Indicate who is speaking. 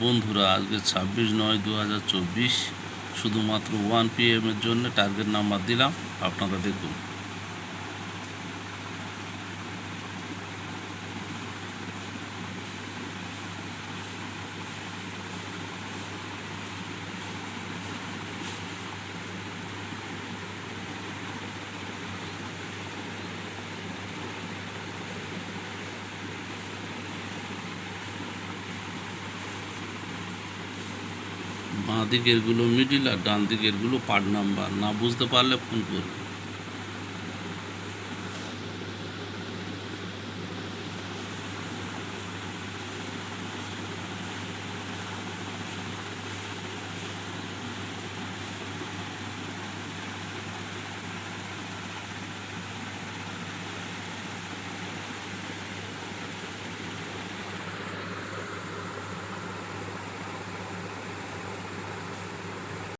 Speaker 1: বন্ধুরা, আজকে ছাব্বিশ নয় দু হাজার চব্বিশ, শুধুমাত্র ওয়ান পি এমের জন্য টার্গেট নাম্বার দিলাম। আপনারা দেখুন। বাঁ দিকেরগুলো মিডিল আর ডান দিকেরগুলো পার্ট নাম্বার না বুঝতে পারলে ফোন করবে।